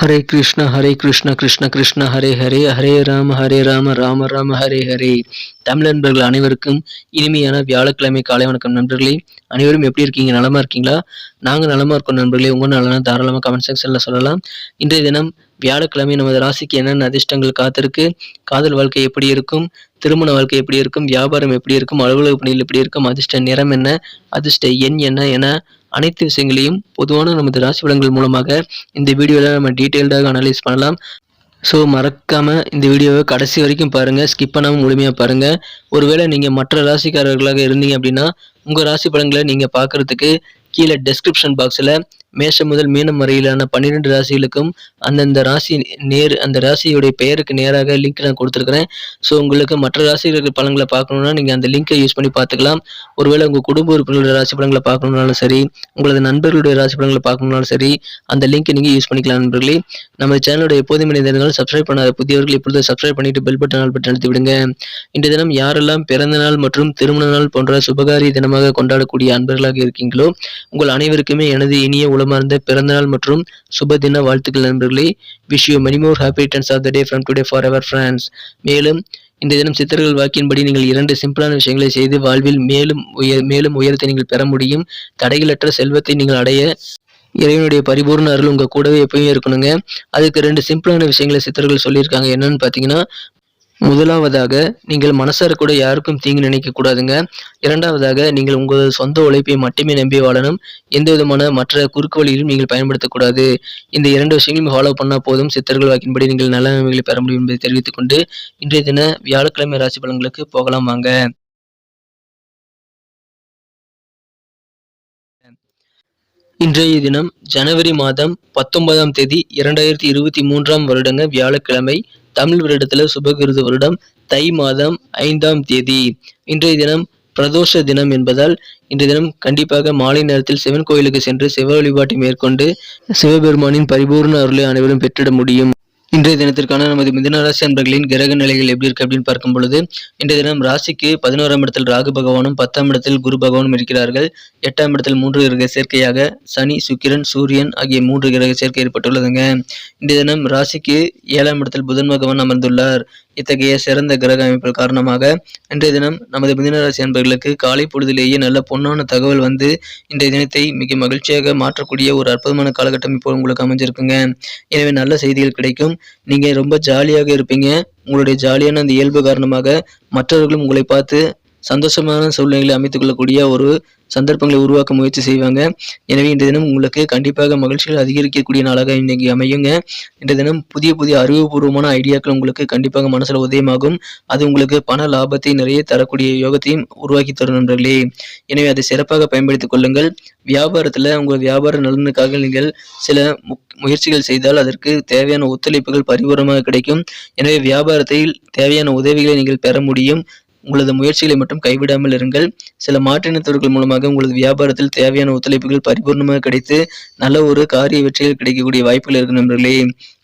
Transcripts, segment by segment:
ஹரே கிருஷ்ண ஹரே கிருஷ்ண கிருஷ்ண கிருஷ்ண ஹரே ஹரே ஹரே ராம ஹரே ராம ராம ராம ஹரே ஹரே தமிழ் நண்பர்கள் அனைவருக்கும் இனிமையான வியாழக்கிழமை காலை வணக்கம் நண்பர்களே. அனைவரும் எப்படி இருக்கீங்க? நலமா இருக்கீங்களா? நாங்கள் நலமா இருக்கோம் நண்பர்களே. உங்க நலனா தாராளமாக கமெண்ட் செக்ஷன்ல சொல்லலாம். இன்றைய தினம் வியாழக்கிழமை நமது ராசிக்கு என்னென்ன அதிர்ஷ்டங்கள் காத்திருக்கு? காதல் வாழ்க்கை எப்படி இருக்கும்? திருமண வாழ்க்கை எப்படி இருக்கும்? வியாபாரம் எப்படி இருக்கும்? அலுவலக பணிகள் எப்படி இருக்கும்? அதிர்ஷ்ட நிறம் என்ன? அதிர்ஷ்ட எண் என்ன? என அனைத்து விஷயங்களையும் பொதுவான நமது ராசி பலன்கள் மூலமாக இந்த வீடியோவில் நம்ம டீட்டெயில்டாக அனலைஸ் பண்ணலாம். ஸோ மறக்காமல் இந்த வீடியோவை கடைசி வரைக்கும் பாருங்கள் ஸ்கிப் பண்ணாமல் முழுமையாக பாருங்கள் ஒருவேளை நீங்கள் மற்ற ராசிக்காரர்களாக இருந்தீங்க அப்படின்னா உங்கள் ராசி பலன்களை நீங்கள் பார்க்குறதுக்கு கீழே டெஸ்கிரிப்ஷன் பாக்ஸில் மேஷம் முதல் மீனம் வரையிலான பன்னிரெண்டு ராசிகளுக்கும் அந்தந்த ராசி நேர் அந்த ராசியுடைய பெயருக்கு நேராக லிங்க் நான் கொடுத்துருக்குறேன். ஸோ உங்களுக்கு மற்ற ராசிகளுக்கு பலன்களை பார்க்கணுன்னா நீங்கள் அந்த லிங்கை யூஸ் பண்ணி பார்த்துக்கலாம். ஒருவேளை உங்கள் குடும்ப உறுப்பினர்களுடைய ராசி பலன்களை பார்க்கணுனாலும் சரி உங்களது நண்பர்களுடைய ராசி பலன்களை பார்க்கணுனாலும் சரி அந்த லிங்க்கை நீங்கள் யூஸ் பண்ணிக்கலாம் நண்பர்களே. நம்ம சேனலோட எப்போதும் இணைந்திருந்தாலும் சப்ஸ்கிரைப் பண்ணாத புதியவர்கள் இப்பொழுது சப்ஸ்கிரைப் பண்ணிட்டு பெல் பட்டன் ஆல் பட்டன் அழுத்தி விடுங்க. இன்றைய தினம் யாரெல்லாம் பிறந்த நாள் மற்றும் திருமண நாள் போன்ற சுபகாரிய தினமாக கொண்டாடக்கூடிய அன்பர்களாக இருக்கீங்களோ உங்கள் அனைவருக்குமே எனது இனிய உளமார்ந்த பிறந்தநாள் மற்றும் சுப தின வாழ்த்துக்கள் நண்பர்களே. Wish you many more happy returns of the day from today forever friends மேலும் இந்த தினம் சித்தர்கள் வாக்கின்படி நீங்கள் இரண்டு சிம்பிளான விஷயங்களை செய்து வாழ்வில் மேலும் உயர் மேலும் உயரத்தை நீங்கள் பெற முடியும். தடைகளற்ற செல்வத்தை நீங்கள் அடைய இறைவனுடைய பரிபூர்ண அருள் உங்க கூடவே எப்பயும் இருக்கணுங்க. அதுக்கு ரெண்டு சிம்பிளான விஷயங்களை சித்தர்கள் சொல்லியிருக்காங்க. என்னன்னு பார்த்தீங்கன்னா முதலாவதாக நீங்கள் மனசார கூட யாருக்கும் தீங்கு நினைக்கக்கூடாதுங்க இரண்டாவதாக நீங்கள் உங்கள் சொந்த உழைப்பை மட்டுமே நம்பி வாழணும். எந்த விதமான மற்ற குறுக்கு வழியிலும் நீங்கள் பயன்படுத்தக்கூடாது இந்த இரண்டு விஷயங்களையும் ஃபாலோ பண்ணால் போதும். சித்தர்கள் வாக்கின்படி நீங்கள் நல்ல நன்மைகளை பெற முடியும் என்பதை தெரிவித்துக் கொண்டு இன்றைய தின வியாழக்கிழமை ராசி பலன்களுக்கு போகலாம் வாங்க. இன்றைய தினம் ஜனவரி மாதம் பத்தொன்பதாம் தேதி இரண்டாயிரத்தி இருபத்தி மூன்றாம் வருடங்க வியாழக்கிழமை. தமிழ் வருடத்தில் சுபகிருது வருடம் தை மாதம் ஐந்தாம் தேதி. இன்றைய தினம் பிரதோஷ தினம் என்பதால் இன்றைய தினம் கண்டிப்பாக மாலை நேரத்தில் சிவன் கோயிலுக்கு சென்று சிவ வழிபாட்டை மேற்கொண்டு சிவபெருமானின் பரிபூர்ண அருளை அனைவரும் பெற்றிட முடியும். இன்றைய தினத்திற்கான நமது மிதுன ராசி அன்பர்களின் கிரக நிலைகள் எப்படி இருக்கு அப்படின்னு பார்க்கும் பொழுது இன்றைய தினம் ராசிக்கு பதினோராம் இடத்தில் ராகு பகவானும் பத்தாம் இடத்தில் குரு பகவானும் இருக்கிறார்கள். எட்டாம் இடத்தில் மூன்று கிரக சேர்க்கையாக சனி சுக்கிரன் சூரியன் ஆகிய மூன்று கிரக சேர்க்கை ஏற்பட்டுள்ளதுங்க. இன்றைய தினம் ராசிக்கு ஏழாம் இடத்தில் புதன் பகவான் அமர்ந்துள்ளார். இத்தகைய சிறந்த கிரக அமைப்புகள் காரணமாக இன்றைய தினம் நமது மிதனராசி அன்பர்களுக்கு காலை பொழுதிலேயே நல்ல பொன்னான தகவல் வந்து இன்றைய தினத்தை மிக மகிழ்ச்சியாக மாற்றக்கூடிய ஒரு அற்புதமான காலகட்டம் இப்போ உங்களுக்கு அமைஞ்சிருக்குங்க. எனவே நல்ல செய்திகள் கிடைக்கும். நீங்க ரொம்ப ஜாலியாக இருப்பீங்க. உங்களுடைய ஜாலியான அந்த இயல்பு காரணமாக மற்றவர்களும் உங்களை பார்த்து சந்தோஷமான சூழ்நிலைகளை அமைத்துக் கொள்ளக்கூடிய ஒரு சந்தர்ப்பங்களை உருவாக்க முயற்சி செய்வாங்க. எனவே இன்றைய தினம் உங்களுக்கு கண்டிப்பாக மகிழ்ச்சிகள் அதிகரிக்கக்கூடிய நாளாக இன்னைக்கு அமையுங்க. இன்றைய தினம் புதிய புதிய அறிவுபூர்வமான ஐடியாக்கள் உங்களுக்கு கண்டிப்பாக மனசில் உதயமாகும். அது உங்களுக்கு பண லாபத்தை நிறைய தரக்கூடிய யோகத்தையும் உருவாக்கி தரும் நண்பர்களே. எனவே அதை சிறப்பாக பயன்படுத்திக் கொள்ளுங்கள். வியாபாரத்துல உங்கள் வியாபார நலனுக்காக நீங்கள் சில முயற்சிகள் செய்தால் அதற்கு தேவையான ஒத்துழைப்புகள் பரிபூர்ணமாக கிடைக்கும். எனவே வியாபாரத்தில் தேவையான உதவிகளை நீங்கள் பெற முடியும். உங்களது முயற்சிகளை மட்டும் கைவிடாமல் இருங்கள். சில மாற்றினத்தவர்கள் மூலமாக உங்களது வியாபாரத்தில் தேவையான ஒத்துழைப்புகள் பரிபூர்ணமாக கிடைத்து நல்ல ஒரு காரிய வெற்றிகள் கிடைக்கக்கூடிய வாய்ப்புகள் இருக்கு நண்பர்களே.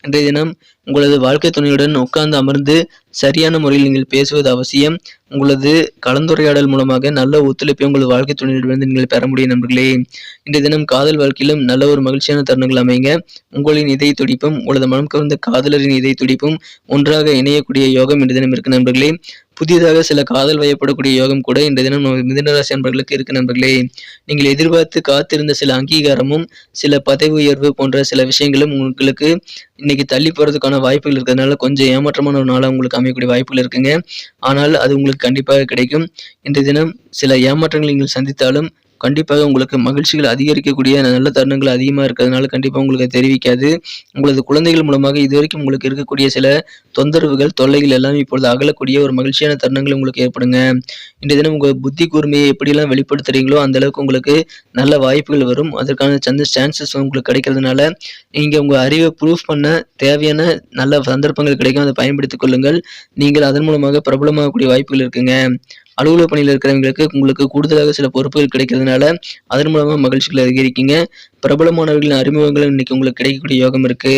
இன்றைய தினம் உங்களது வாழ்க்கை துணையுடன் உட்கார்ந்து அமர்ந்து சரியான முறையில் நீங்கள் பேசுவது அவசியம். உங்களது கலந்துரையாடல் மூலமாக நல்ல ஒத்துழைப்பை உங்களது வாழ்க்கை துணையிலிருந்து நீங்கள் பெற முடியும் நண்பர்களே. இன்றைய தினம் காதல் வாழ்க்கையிலும் நல்ல ஒரு மகிழ்ச்சியான தருணங்கள் அமைங்க. உங்களின் இதய துடிப்பும் உங்களது மனம் கவர்ந்த காதலரின் இதய துடிப்பும் ஒன்றாக இணையக்கூடிய யோகம் இன்றைய தினம் இருக்கு நண்பர்களே. புதிதாக சில காதல் வயப்படக்கூடிய யோகம் கூட இன்றைய தினம் மிதனராசி நண்பர்களுக்கு இருக்கு நண்பர்களே. நீங்கள் எதிர்பார்த்து காத்திருந்த சில அங்கீகாரமும் சில பதவி உயர்வு போன்ற சில விஷயங்களும் உங்களுக்கு இன்னைக்கு தள்ளி போறதுக்கான வாய்ப்புகள் இருக்கிறதுனால கொஞ்சம் ஏமாற்றமான ஒரு நாளாக உங்களுக்கு அமையக்கூடிய வாய்ப்புகள் இருக்குங்க. ஆனால் அது உங்களுக்கு கண்டிப்பாக கிடைக்கும். இன்றைய தினம் சில ஏமாற்றங்களை நீங்கள் சந்தித்தாலும் கண்டிப்பாக உங்களுக்கு மகிழ்ச்சிகள் அதிகரிக்கக்கூடிய நல்ல தருணங்கள் அதிகமாக இருக்கிறதுனால கண்டிப்பாக உங்களுக்கு தெரிவிக்காது. உங்களது குழந்தைகள் மூலமாக இதுவரைக்கும் உங்களுக்கு இருக்கக்கூடிய சில தொந்தரவுகள் தொல்லைகள் எல்லாம் இப்பொழுது அகலக்கூடிய ஒரு மகிழ்ச்சியான தருணங்கள் உங்களுக்கு ஏற்படுங்க. இன்றைய தினம் உங்கள் புத்தி கூர்மையை எப்படியெல்லாம் வெளிப்படுத்துறீங்களோ அந்த அளவுக்கு உங்களுக்கு நல்ல வாய்ப்புகள் வரும். அதற்கான சந்த சான்சஸ் உங்களுக்கு கிடைக்கிறதுனால நீங்கள் உங்கள் அறிவை ப்ரூஃப் பண்ண தேவையான நல்ல சந்தர்ப்பங்கள் கிடைக்கும். அதை பயன்படுத்திக் கொள்ளுங்கள். நீங்கள் அதன் மூலமாக பிரபலமாகக்கூடிய வாய்ப்புகள் இருக்குங்க. அலுவலக பணியில் இருக்கிறவங்களுக்கு உங்களுக்கு கூடுதலாக சில பொறுப்புகள் கிடைக்கிறதுனால அதன் மூலமாக மகிழ்ச்சிகள் அதிகரிக்கீங்க. பிரபலமானவர்களின் அறிமுகங்களும் இன்னைக்கு உங்களுக்கு கிடைக்கக்கூடிய யோகம் இருக்கு.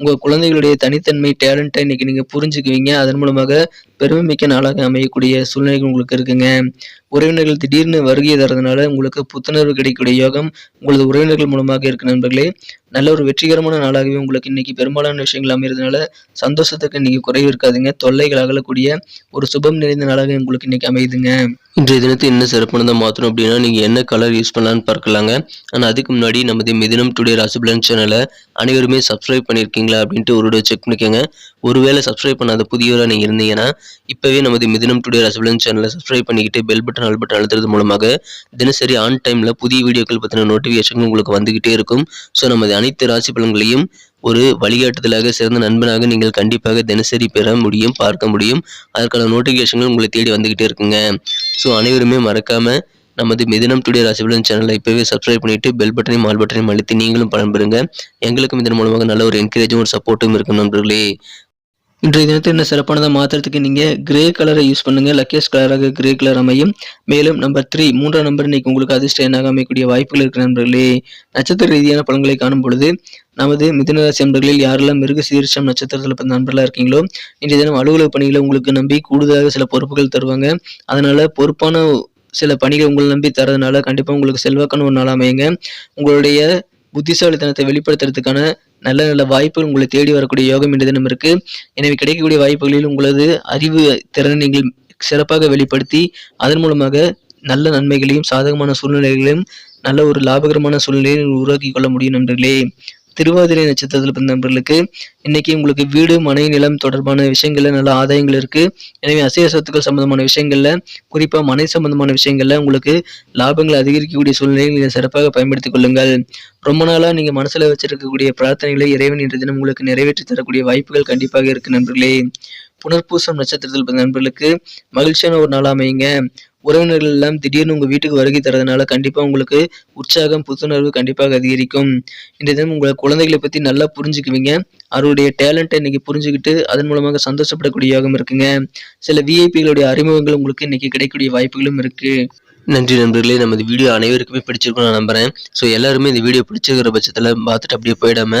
உங்கள் குழந்தைகளுடைய தனித்தன்மை டேலண்ட்டை இன்னைக்கு நீங்கள் புரிஞ்சுக்குவீங்க. அதன் மூலமாக பெருமைமிக்க நாளாக அமையக்கூடிய சூழ்நிலைகள் உங்களுக்கு இருக்குங்க. உறவினர்கள் திடீர்னு வருகை தரதுனால உங்களுக்கு புத்துணர்வு கிடைக்கக்கூடிய யோகம் உங்களது உறவினர்கள் மூலமாக இருக்கு நண்பர்களே. நல்ல ஒரு வெற்றிகரமான நாளாகவே உங்களுக்கு இன்னைக்கு பெரும்பாலான விஷயங்கள் அமைகிறதுனால சந்தோஷத்துக்கு இன்னைக்கு குறைவு இருக்காதுங்க. தொல்லைகள் அகலக்கூடிய ஒரு சுபம் நிறைந்த நாளாக உங்களுக்கு இன்னைக்கு அமையுதுங்க. இன்றைய தினத்தை என்ன சிறப்பானதாக மாற்றணும் அப்படின்னா நீங்கள் என்ன கலர் யூஸ் பண்ணலான்னு பார்க்கலாங்க. ஆனால் அதுக்கு முன்னாடி நமது மிதினம் டுடே ராசிபலன் சேனலை அனைவருமே சப்ஸ்கிரைப் பண்ணியிருக்கீங்களா அப்படின்ட்டு ஒரு செக் பண்ணிக்கோங்க. ஒருவேளை சப்ஸ்கிரைப் பண்ணாத புதியவராக நீங்கள் இருந்தீங்கன்னா இப்போவே நமது மிதினம் டுடே ரசபலன் சேனலை சப்ஸ்கிரைப் பண்ணிக்கிட்டு பெல் பட்டன் ஆல் பட்டன் அழுத்துறது மூலமாக தினசரி ஆன் டைமில் புதிய வீடியோக்கள் பற்றின நோட்டிஃபிகேஷன் உங்களுக்கு வந்துக்கிட்டே இருக்கும். ஸோ நமது அனைத்து ராசி பலன்களையும் ஒரு வழிகாட்டுதலாக சிறந்த நண்பனாக நீங்கள் கண்டிப்பாக தினசரி பெற முடியும் பார்க்க முடியும். அதற்கான நோட்டிஃபிகேஷன்கள் உங்களை தேடி வந்துக்கிட்டே இருக்குங்க. ஸோ அனைவருமே மறக்காமல் நமது மிதினம் டுடே ராசிபலன் சேனலை இப்போவே சப்ஸ்கிரைப் பண்ணிட்டு பெல் பட்டனையும் ஆல் பட்டனையும் அழுத்தி நீங்களும் பயன்பெறுங்க எங்களுக்கும் இதன் மூலமாக நல்ல ஒரு என்கரேஜும் ஒரு சப்போர்ட்டும் இருக்கும் நண்பர்களே. இன்றைய தினத்தை என்ன சிறப்பானதாக மாற்றுறதுக்கு நீங்கள் கிரே கலரை யூஸ் பண்ணுங்கள் லக்கேஸ் கலராக கிரே கலர் அமையும். மேலும் நம்பர் த்ரீ மூன்றாம் நம்பர் இன்னைக்கு உங்களுக்கு அதிர்ஷ்ட எண்ணாக அமையக்கூடிய வாய்ப்புகள் இருக்கிற நண்பர்களே. நட்சத்திர ரீதியான பலன்களை காணும் பொழுது நமது மிதுனராசி நண்பர்களில் யாரெல்லாம் மிருக சீரிஷம் நட்சத்திரத்தில் பிறந்த நண்பர்களாக இருக்கீங்களோ இன்றைய தினம் அலுவலக பணிகளை உங்களுக்கு நம்பி கூடுதலாக சில பொறுப்புகள் தருவாங்க. அதனால் பொறுப்பான சில பணிகள் உங்களை நம்பி தரதுனால கண்டிப்பாக உங்களுக்கு செல்வாக்கான ஒரு நாள் அமையுங்க. உங்களுடைய புத்திசாலித்தனத்தை வெளிப்படுத்துறதுக்கான நல்ல நல்ல வாய்ப்புகள் உங்களை தேடி வரக்கூடிய யோகம் என்ற தினம் இருக்கு. எனவே கிடைக்கக்கூடிய வாய்ப்புகளில் உங்களது அறிவு திறனை நீங்கள் சிறப்பாக வெளிப்படுத்தி அதன் மூலமாக நல்ல நன்மைகளையும் சாதகமான சூழ்நிலைகளையும் நல்ல ஒரு லாபகரமான சூழ்நிலையை உருவாக்கி கொள்ள முடியும் நண்பர்களே. திருவாதிரை நட்சத்திரத்தில் பிறந்த நண்பர்களுக்கு இன்னைக்கு உங்களுக்கு வீடு மனை நிலம் தொடர்பான விஷயங்கள்ல நல்ல ஆதாயங்கள் இருக்கு. எனவே அசைய சொத்துக்கள் சம்பந்தமான விஷயங்கள்ல குறிப்பா மனை சம்பந்தமான விஷயங்கள்ல உங்களுக்கு லாபங்களை அதிகரிக்கக்கூடிய சூழ்நிலையை நீங்கள் சிறப்பாக பயன்படுத்திக் கொள்ளுங்கள். ரொம்ப நாளா நீங்க மனசுல வச்சிருக்கக்கூடிய பிரார்த்தனைகளை இறைவன் இன்று தினம் உங்களுக்கு நிறைவேற்றி தரக்கூடிய வாய்ப்புகள் கண்டிப்பாக இருக்கு நண்பர்களே. புனர்பூசம் நட்சத்திரத்தில் பிறந்த நண்பர்களுக்கு மகிழ்ச்சியான ஒரு நாள் அமையுங்க. உறவினர்கள் எல்லாம் திடீர்னு உங்கள் வீட்டுக்கு வருகை தரதுனால கண்டிப்பாக உங்களுக்கு உற்சாகம் புத்துணர்வு கண்டிப்பாக அதிகரிக்கும். இந்த தினம் உங்களை குழந்தைகளை பற்றி நல்லா புரிஞ்சுக்குவீங்க. அவருடைய டேலண்ட்டை இன்னைக்கு புரிஞ்சுக்கிட்டு அதன் மூலமாக சந்தோஷப்படக்கூடியவாகவும் இருக்குங்க. சில விஐபிகளுடைய அறிமுகங்கள் உங்களுக்கு இன்னைக்கு கிடைக்கக்கூடிய வாய்ப்புகளும் இருக்கு. நன்றி நண்பர்களே. நமது வீடியோ அனைவருக்குமே பிடிச்சிருக்கும் நான் நம்புறேன். ஸோ எல்லாருமே இந்த வீடியோ பிடிச்சிருக்கிற பட்சத்தில் பார்த்துட்டு அப்படியே போயிடாம